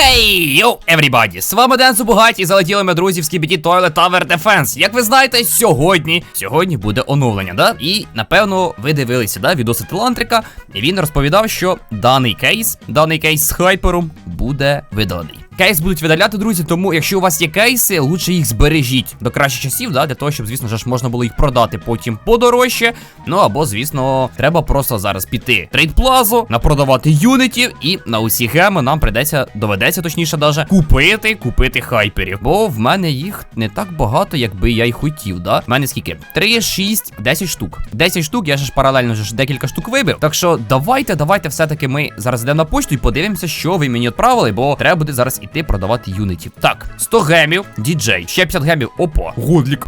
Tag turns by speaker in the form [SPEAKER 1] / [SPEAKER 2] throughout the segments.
[SPEAKER 1] Хей, йоу, everybody! З вами Денсу Зубугать і залетіли ми, друзі, в Skibidi Toilet Tower Defense. Як ви знаєте, сьогодні сьогодні буде оновлення, да? І напевно ви дивилися, да, відоси Телантрика, і він розповідав, що даний кейс, даний кейс з хайпером буде видалений. Кейс будуть видаляти, друзі, тому якщо у вас є кейси, лучше їх збережіть до кращих часів, да, для того, щоб, звісно ж, можна було їх продати потім подорожче. Ну або, звісно, треба просто зараз піти трейдплазу, напродавати юнітів, і на усі геми нам придеться, доведеться, точніше, даже купити, купити хайперів. Бо в мене їх не так багато, якби я й хотів, да? В мене скільки? 3, 6, 10 штук. 10 штук, я ж паралельно ж декілька штук вибив. Так що давайте, давайте, все-таки ми зараз йдемо на почту і подивимося, що ви мені відправили, бо треба буде зараз іти продавати юнітів. Так, 100 гемів, діджей, ще 50 гемів. Опа, годлік.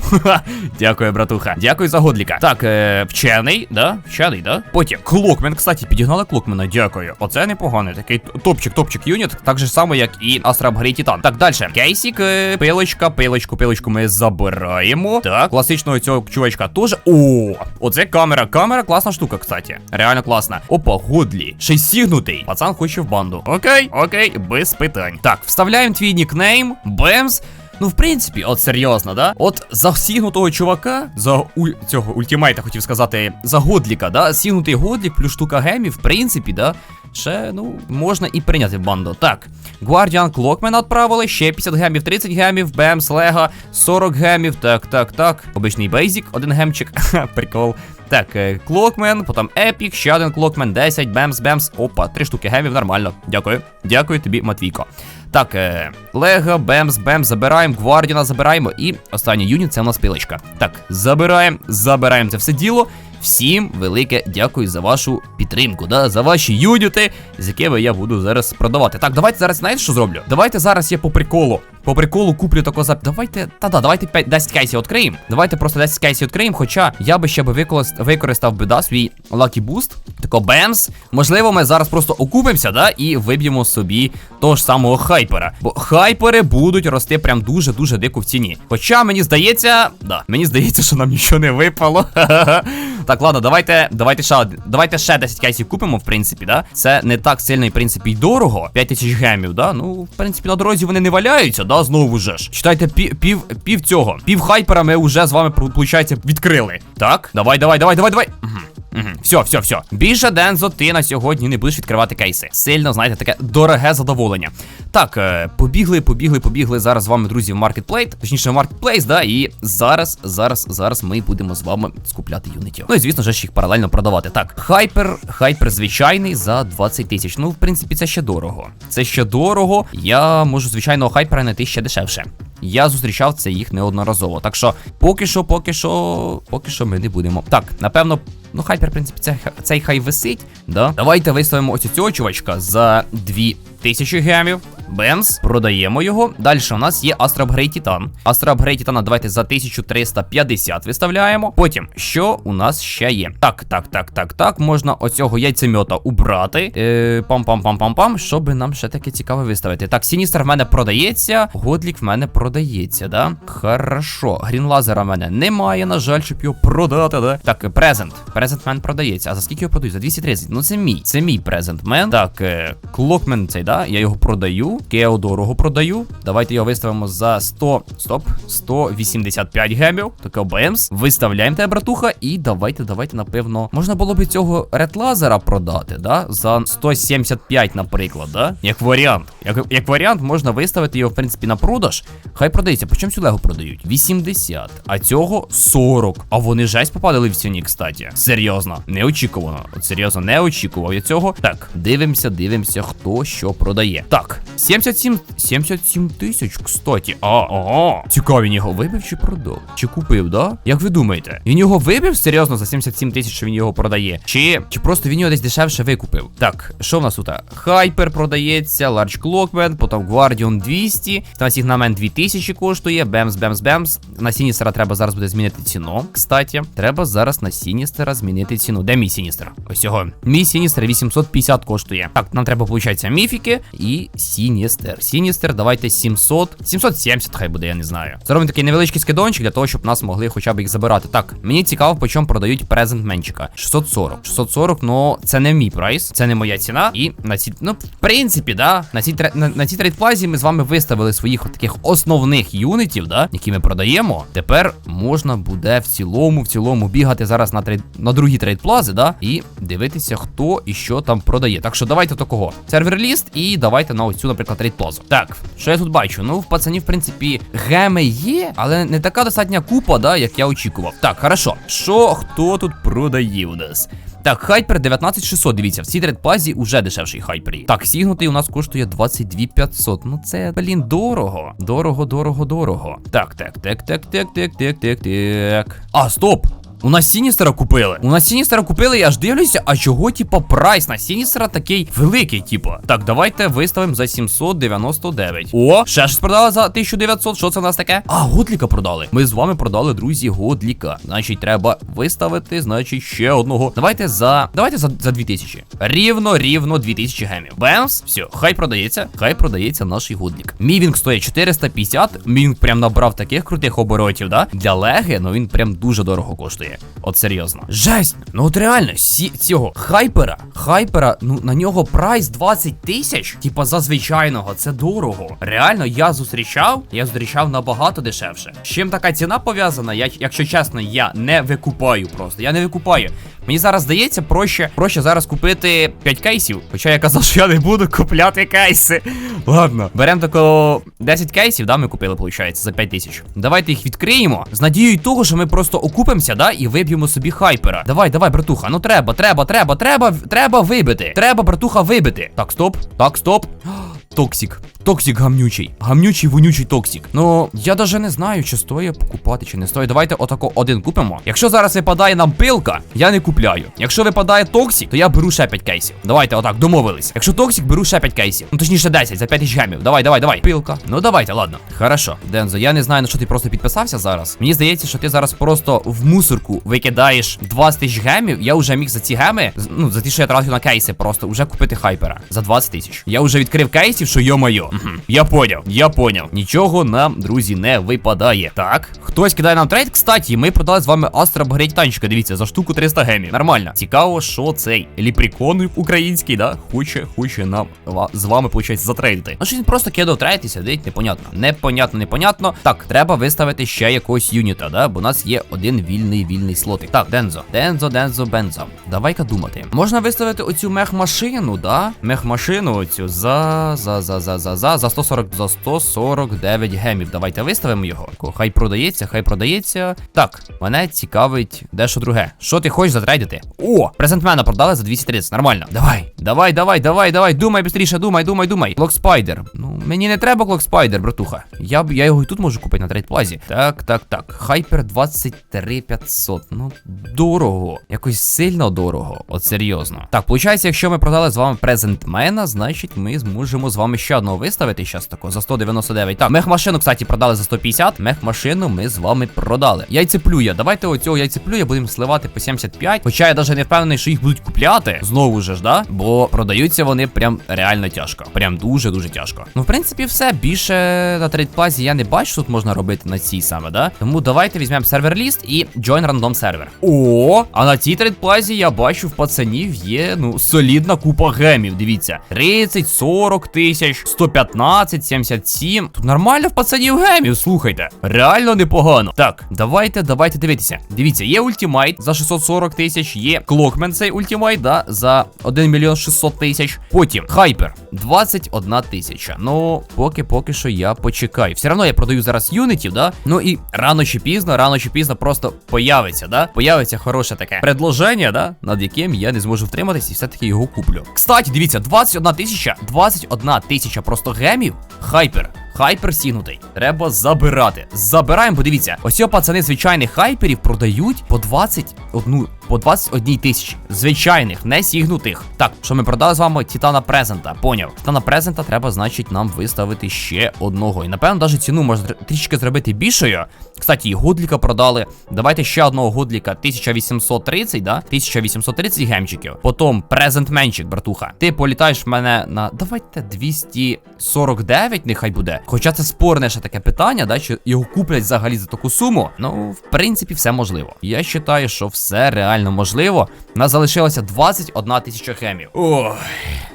[SPEAKER 1] Дякую, братуха. Дякую за годліка. Так, е, вчений, да? Вчений, да? Потім клокмен, кстати, підігнали клокмена, дякую. Оце непоганий. Такий топчик, топчик юніт, так же само, як і Upgrade Titan. Так, далі. Кейсік, е, пилочка, пилочку, пилочку ми забираємо. Так, класичного цього чувачка теж. О, оце камера. Камера класна штука, кстати. Реально класна. Опа, годлі. Ще сігнутий. Пацан хоче в банду. Окей, окей, без питань. Так, вставляємо твій нікнейм, Бемс. Ну, в принципі, от серйозно, да? От за сігнутого чувака, за уль... цього ультимейта хотів сказати, за годліка, да? Сігнутий годлік плюс штука гемів, в принципі, да? Ще, ну, можна і прийняти банду. Так, Guardian Clockman відправили, ще 50 гемів, 30 гемів, Бемс, Лего, 40 гемів, так, так, так. Обичний бейзік, один гемчик, прикол. Так, Клокмен, потім Епік, ще один Клокмен, 10, Бемс, Бемс. Опа, три штуки гемів, нормально. Дякую. Дякую тобі, Матвійко. Так, е, Лего, Бемс, Бемс, забираємо, Гвардіна забираємо. І останній юніт це у нас пилочка. Так, забираємо, забираємо це все діло. Всім велике дякую за вашу підтримку, да, за ваші юніти, з якими я буду зараз продавати. Так, давайте зараз знаєте, що зроблю? Давайте зараз я по приколу. По приколу куплю тако за. Давайте. Та-да, давайте 5, 10 кейсів відкриємо. Давайте просто 10 кейсів відкриємо. Хоча я би ще би використ- використав би да, свій Lucky Boost. Тако бемс. Можливо, ми зараз просто окупимося, да, і виб'ємо собі того ж самого хайпера. Бо хайпери будуть рости прям дуже-дуже дико в ціні. Хоча мені здається, да, мені здається, що нам нічого не випало. Так, ладно, давайте, давайте ще давайте ще 10 кейсів купимо, в принципі, да. Це не так сильно, в принципі, й дорого. 5 тисяч гемів, да. Ну, в принципі, на дорозі вони не валяються, да, знову ж. Читайте, пів, пів, пів цього. Пів хайпера ми вже з вами, виходить, відкрили. Так, давай, давай, давай, давай, давай. Угу. Все, все, все. Більше Дензо, ти на сьогодні не будеш відкривати кейси. Сильно, знаєте, таке дороге задоволення. Так, е, побігли, побігли, побігли зараз з вами, друзі, в маркетплейт. Точніше, в маркетплейс, да. І зараз, зараз, зараз ми будемо з вами скупляти юнитів. Ну і звісно ж їх паралельно продавати. Так, хайпер, хайпер звичайний за 20 тисяч. Ну, в принципі, це ще дорого. Це ще дорого. Я можу звичайного хайпера знайти ще дешевше. Я зустрічав це їх неодноразово. Так що, поки що, поки що, поки що ми не будемо. Так, напевно. Ну, хайпер, в принципі, це, цей хай висить. Да? Давайте виставимо ось цього чувачка за 2000 гемів. Бемс, продаємо його. Далі у нас є Titan. Astra Upgrade Titan давайте за 1350 виставляємо. Потім, що у нас ще є? Так, так, так, так, так. Можна оцього яйцемьота убрати. Е, Пам-пам-пам-пам-пам. Щоб нам ще таке цікаве виставити. Так, Сіністер в мене продається. Годлік в мене продається, да? Хорошо. Грінлазера в мене немає, на жаль, щоб його продати, да? Так, презент. Презент мен продається. А за скільки його продають? За 230. Ну це мій. Це мій презент мен. Так, е, клокмен цей, да? Я його продаю. Кео дорого продаю. Давайте його виставимо за 100. Стоп. 185 гемів. Таке БМС. Виставляємо тебе, братуха. І давайте, давайте, напевно. Можна було б цього редлазера продати, да? За 175, наприклад, да? Як варіант. Як, як варіант, можна виставити його, в принципі, на продаж. Хай продається. По чому цю лего продають? 80. А цього 40. А вони жесть попадали в ціні, кстати. Серйозно, неочікувано. От серйозно, не очікував я цього. Так, дивимося, дивимося, хто що продає. Так, 77 77 тисяч, кстати. А, ага. Цікаво, він його вибив чи продав? Чи купив, да? Як ви думаєте? Він його вибив серйозно за 77 тисяч, що він його продає? Чи, чи просто він його десь дешевше викупив? Так, що в нас тут? Хайпер продається, Large Clockman, потім Guardian 200, там Сігнамен 2000 коштує, Бемс, Бемс, Бемс. На Сіністера треба зараз буде змінити ціну. Кстати, треба зараз на Сіністера змінити ціну. Де мій Сіністер? Ось його. Мій Сіністер 850 коштує. Так, нам треба, виходить, міфіки і Сіністер. Сіністер. Сіністер, давайте 700. 770, хай буде, я не знаю. Зробимо такий невеличкий скидончик для того, щоб нас могли хоча б їх забирати. Так, мені цікаво, по чому продають презентменчика. 640. 640, ну це не мій прайс, це не моя ціна. І на ці, ну, в принципі, да, на цій на, на цій трейдплазі ми з вами виставили своїх таких основних юнітів, да, які ми продаємо. Тепер можна буде в цілому, в цілому бігати зараз на трейд на другі трейдплази, да, і дивитися, хто і що там продає. Так що давайте такого. Сервер-ліст і давайте на оцю, наприклад, трейдплазу. Так, що я тут бачу? Ну, в пацанів, в принципі, геми є, але не така достатня купа, да, як я очікував. Так, хорошо. Що хто тут продає у нас? Так, хайпер 19600, дивіться, в цій трейдплазі уже дешевший хайпер. Так, сігнутий у нас коштує 22500. Ну це, блін, дорого. Дорого, дорого, дорого. Так, так, так, так, так, так, так, так, так. А, стоп! У нас Сіністера купили. У нас Сіністера купили, я аж дивлюся, а чого, типа, прайс на Сіністера такий великий, типа. Так, давайте виставимо за 799. О, ще щось продали за 1900. Що це у нас таке? А, Годліка продали. Ми з вами продали, друзі, Годліка. Значить, треба виставити, значить, ще одного. Давайте за. Давайте за, за 2000. Рівно, рівно 2000 гемів. Бемс, все, хай продається, хай продається наш Годлік. Мівінг стоїть 450. Мівінг прям набрав таких крутих оборотів, да? Для леги, ну він прям дуже дорого коштує. От серйозно. Жесть! Ну от реально, сі цього хайпера, хайпера, ну на нього прайс 20 тисяч. Типа за звичайного, це дорого. Реально, я зустрічав, я зустрічав набагато дешевше. З чим така ціна пов'язана? Я, якщо чесно, я не викупаю просто. Я не викупаю. Мені зараз здається, проще, проще зараз купити 5 кейсів. Хоча я казав, що я не буду купляти кейси. Ладно, беремо тако 10 кейсів, да, ми купили, виходить, за 5 тисяч. Давайте їх відкриємо. З надією того, що ми просто окупимося, да, і виб'ємо собі хайпера. Давай, давай, братуха. Ну треба, треба, треба, треба, треба вибити. Треба, братуха, вибити. Так, стоп. Так, стоп. Токсік. Токсік гамнючий. Гамнючий, вонючий токсік. Ну, я даже не знаю, чи стоїть покупати, чи не стоїть. Давайте отако один купимо. Якщо зараз випадає нам пилка, я не купляю. Якщо випадає токсік, то я беру ще 5 кейсів. Давайте отак, домовились. Якщо токсік, беру ще 5 кейсів. Ну точніше 10 за 5 тисяч гемів. Давай, давай, давай. Пилка. Ну давайте, ладно. Хорошо. Дензо, я не знаю, на що ти просто підписався зараз. Мені здається, що ти зараз просто в мусорку викидаєш 20 тисяч гемів. Я вже міг за ці геми, ну за ті, що я тратив на кейси, просто вже купити хайпера за 20 тисяч. Я вже відкрив кейсів, що йо-моє. Я поняв, я поняв. Нічого нам, друзі, не випадає. Так, хтось кидає нам трейд. Кстати, ми продали з вами Астра Багрять танчика. Дивіться, за штуку 300 гемів. Нормально. Цікаво, що цей ліпрікон український, да? Хоче, хоче нам з вами, виходить, затрейдити. Ну що він просто кидав трейд і сидить, непонятно. Непонятно, непонятно. Так, треба виставити ще якогось юніта, да? Бо у нас є один вільний вільний слотик. Так, Дензо. Дензо, Дензо, Бензо. Давай-ка думати. Можна виставити оцю мех-машину, да? Мех-машину оцю за за за за за за за 140 за 149 гемів. Давайте виставимо його. Хай продається, хай продається. Так, мене цікавить дещо друге. Що ти хочеш затрейдити? О, презентмена продали за 230. Нормально. Давай, давай, давай, давай, давай. Думай быстріше, думай, думай, думай. Клок Спайдер. Ну, мені не треба Клок Спайдер, братуха. Я я його і тут можу купити на трейдплазі. Так, так, так. Хайпер 23500. Ну, дорого. Якось сильно дорого. От серйозно. Так, виходить, якщо ми продали з вами презентмена, значить ми зможемо з вами ще одного виставити. Щас тако за 199. Так, мехмашину, кстати, продали за 150. Мехмашину ми з вами продали. Яйцеплюя. Давайте оцього яйцеплюя будемо сливати по 75. Хоча я навіть не впевнений, що їх будуть купляти. Знову ж, да? Бо продаються вони прям реально тяжко. Прям дуже-дуже тяжко. Ну, в принципі, все. Більше на трейдплазі я не бачу, що тут можна робити на цій саме, да? Тому давайте візьмемо сервер ліст і join random сервер. О, а на цій трейдплазі я бачу в пацанів є, ну, солідна купа гемів. Дивіться. 30, 40 тисяч, 115, 77. Тут нормально в пацанів гемів, слухайте. Реально непогано. Так, давайте, давайте дивитися. Дивіться, є ультимайт за 640 тисяч, є клокмен цей ультимайт, да, за 1 мільйон 600 тисяч. Потім хайпер 21 тисяча. Ну, поки поки що я почекаю. Все одно я продаю зараз юнітів, да? Ну і рано чи пізно, рано чи пізно просто появиться, да? Появиться хороше таке предложення, да? Над яким я не зможу втриматись і все-таки його куплю. Кстати, дивіться, 21 тисяча, 21 тисяча просто гемів. Хайпер. Хайпер сігнутий. Треба забирати. Забираємо, подивіться. Ось пацани звичайних хайперів продають по 21 по 21 тисячі. Звичайних, не сігнутих. Так, що ми продали з вами Титана Презента. Поняв. Титана Презента треба, значить, нам виставити ще одного. І напевно, навіть ціну можна тр- трішки зробити більшою. Кстати, і Гудліка продали. Давайте ще одного Гудліка 1830, да? 1830 гемчиків. Потім презентменчик, братуха. Ти політаєш в мене на. Давайте 249, нехай буде. Хоча це спорне ще таке питання, да? Чи його куплять взагалі за таку суму? Ну, в принципі, все можливо. Я вважаю, що все реально можливо. У нас залишилося 21 тисяча гемів. Ой.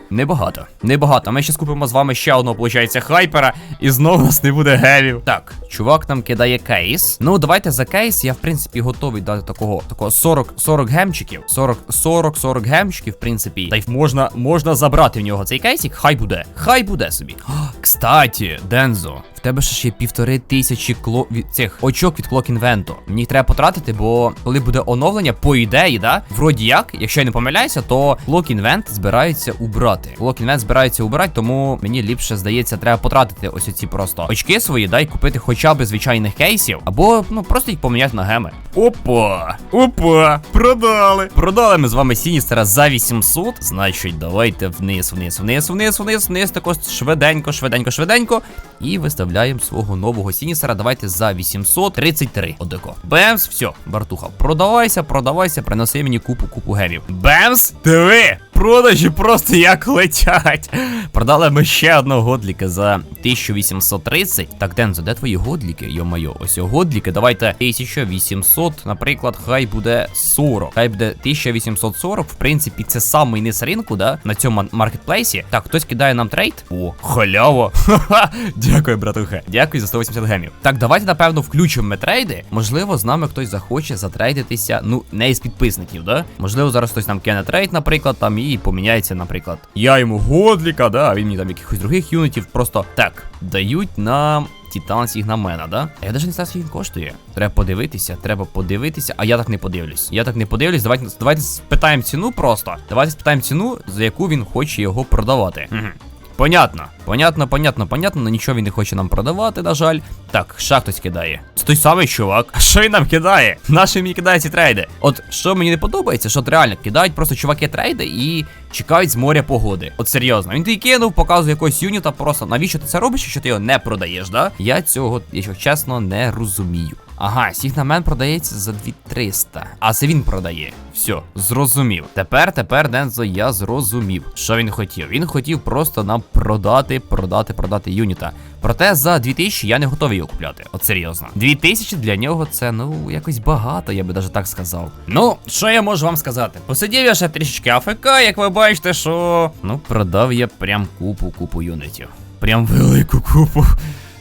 [SPEAKER 1] Небагато. Небагато. Ми ще купимо з вами ще одного, виходить, хайпера, і знову нас не буде гевів. Так, чувак нам кидає кейс. Ну, давайте за кейс. Я, в принципі, готовий дати такого такого 40 40 гемчиків. 40 40 40 гемчиків, в принципі. Та й можна, можна забрати в нього цей кейсик. Хай буде. Хай буде собі. О, кстати, Дензо. Тебе ще ж є півтори тисячі кло... цих очок від Clock Invento. Мені їх треба потратити, бо коли буде оновлення, по ідеї, да, вроді як, якщо я не помиляюся, то Clock Invent збираються убрати. Clock Invent збираються убрати, тому мені ліпше здається, треба потратити ось ці просто очки свої, да, і купити хоча б звичайних кейсів, або ну просто їх поміняти на геми. Опа! Опа! Продали! Продали ми з вами Сіністера за 800. Значить, давайте вниз, вниз, вниз, вниз, вниз, вниз, також швиденько, швиденько, швиденько. І виставляємо купляємо свого нового Сінісера. Давайте за 833. Одеко. Бемс, все, бартуха. Продавайся, продавайся, Принеси мені купу-купу гемів. Бемс, диви! Продажі просто як летять. Продали ми ще одного годліка за 1830. Так, Дензо, де твої годліки? Йомайо, ось годліки. Давайте 1800, наприклад, хай буде 40. Хай буде 1840. В принципі, це самий низ ринку, да? На цьому маркетплейсі. Так, хтось кидає нам трейд. О, халява. Дякую, брат. 120Г. Дякую за 180 гемів. Так, давайте, напевно, включимо метрейди. Можливо, з нами хтось захоче затрейдитися. Ну, не із підписників, да? Можливо, зараз хтось нам кине трейд, наприклад, там і поміняється, наприклад. Я йому годліка, да, а він мені там якихось других юнітів. Просто так дають нам. Титан Сігнамена, да? А я навіть не знаю, скільки він коштує. Треба подивитися, треба подивитися, а я так не подивлюсь. Я так не подивлюсь. Давайте давайте спитаємо ціну просто. Давайте спитаємо ціну, за яку він хоче його продавати. Угу. Понятно, понятно, понятно, понятно, нічого він не хоче нам продавати, на жаль. Так, ще хтось кидає. Це той самий чувак. Що він нам кидає? Наші мені кидає ці трейди. От що мені не подобається, що от реально кидають просто чуваки трейди і чекають з моря погоди. От серйозно. Він тобі кинув, показує якогось юніта, просто навіщо ти це робиш, якщо ти його не продаєш, да? Я цього, якщо чесно, не розумію. Ага, Сігнамен продається за 2300. А це він продає. Все, зрозумів. Тепер, тепер, Дензо, я зрозумів, що він хотів. Він хотів просто нам продати, продати, продати юніта. Проте за 2000 я не готовий його купляти. От серйозно. 2000 для нього це, ну, якось багато, я би даже так сказав. Ну, що я можу вам сказати? Посидів я ще трішечки АФК, як ви бачите, що. Ну, продав я прям купу, купу юнітів. Прям велику купу.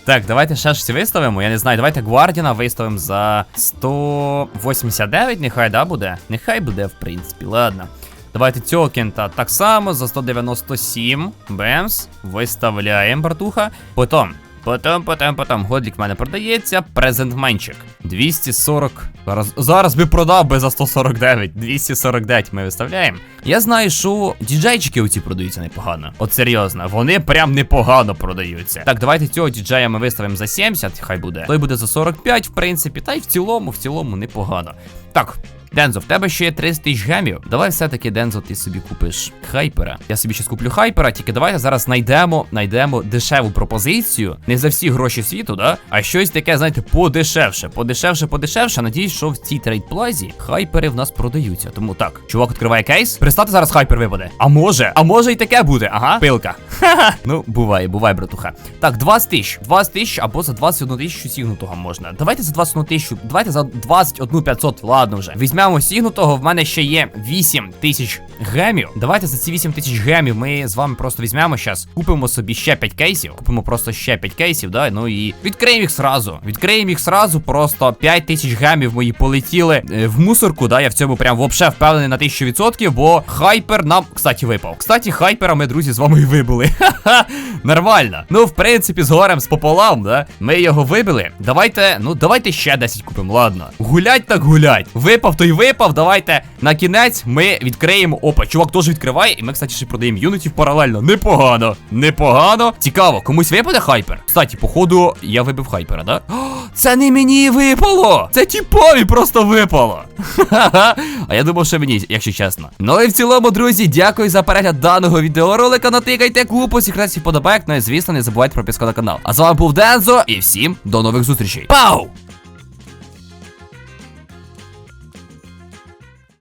[SPEAKER 1] Так, давайте ще щось виставимо. Я не знаю, давайте Гвардіна виставимо за 189, нехай да буде. Нехай буде, в принципі, ладно. Давайте цього кента так само за 197. Бемс. Виставляємо, братуха. Потім. Потім, потім, потім. Годлік в мене продається. Презентменчик. 240. Зараз, зараз би продав би за 149. 249 ми виставляємо. Я знаю, що діджейчики оці продаються непогано. От серйозно, вони прям непогано продаються. Так, давайте цього діджея ми виставимо за 70, хай буде. Той буде за 45, в принципі, та й в цілому, в цілому непогано. Так. Дензо, в тебе ще є 30 тисяч гемів. Давай все-таки, Дензо, ти собі купиш хайпера. Я собі ще куплю хайпера, тільки давайте зараз знайдемо, знайдемо дешеву пропозицію. Не за всі гроші світу, да? А щось таке, знаєте, подешевше. Подешевше, подешевше. Надіюсь, що в цій трейдплазі хайпери в нас продаються. Тому так, чувак відкриває кейс. Представте, зараз хайпер випаде. А може, а може і таке буде, ага. Пилка. Ха-ха. Ну, буває, буває, братуха. Так, 20 тисяч. 20 тисяч або за 21 тисячу сігнутого можна. Давайте за 21 тисячу, давайте за 21 500, ладно вже. Візьмемо сігнутого, в мене ще є 8 тисяч гемів. Давайте за ці 8 тисяч гемів ми з вами просто візьмемо зараз, купимо собі ще 5 кейсів. Купимо просто ще 5 кейсів, да, ну і відкриємо їх сразу. Відкриємо їх сразу, просто 5 тисяч гемів мої полетіли е, в мусорку, да, я в цьому прям вообще впевнений на 1000%, бо хайпер нам, кстати, випав. Кстати, хайпера ми, друзі, з вами і вибили. Ха-ха, нормально. Ну, в принципі, з горем з пополам, да, ми його вибили. Давайте, ну, давайте ще 10 купимо, ладно. Гулять так гулять. Випав, то той випав. Давайте на кінець ми відкриємо. Опа, чувак теж відкриває, і ми, кстати, ще продаємо юнітів паралельно. Непогано. Непогано. Цікаво, комусь випаде хайпер. Кстати, походу, я вибив хайпера, да? О, це не мені випало! Це тіпові просто випало. А я думав, що мені, якщо чесно. Ну і в цілому, друзі, дякую за перегляд даного відеоролика. Натикайте купу секретів подобайк. Ну і звісно, не забувайте про підписку на канал. А з вами був Дензо, і всім до нових зустрічей. Пау!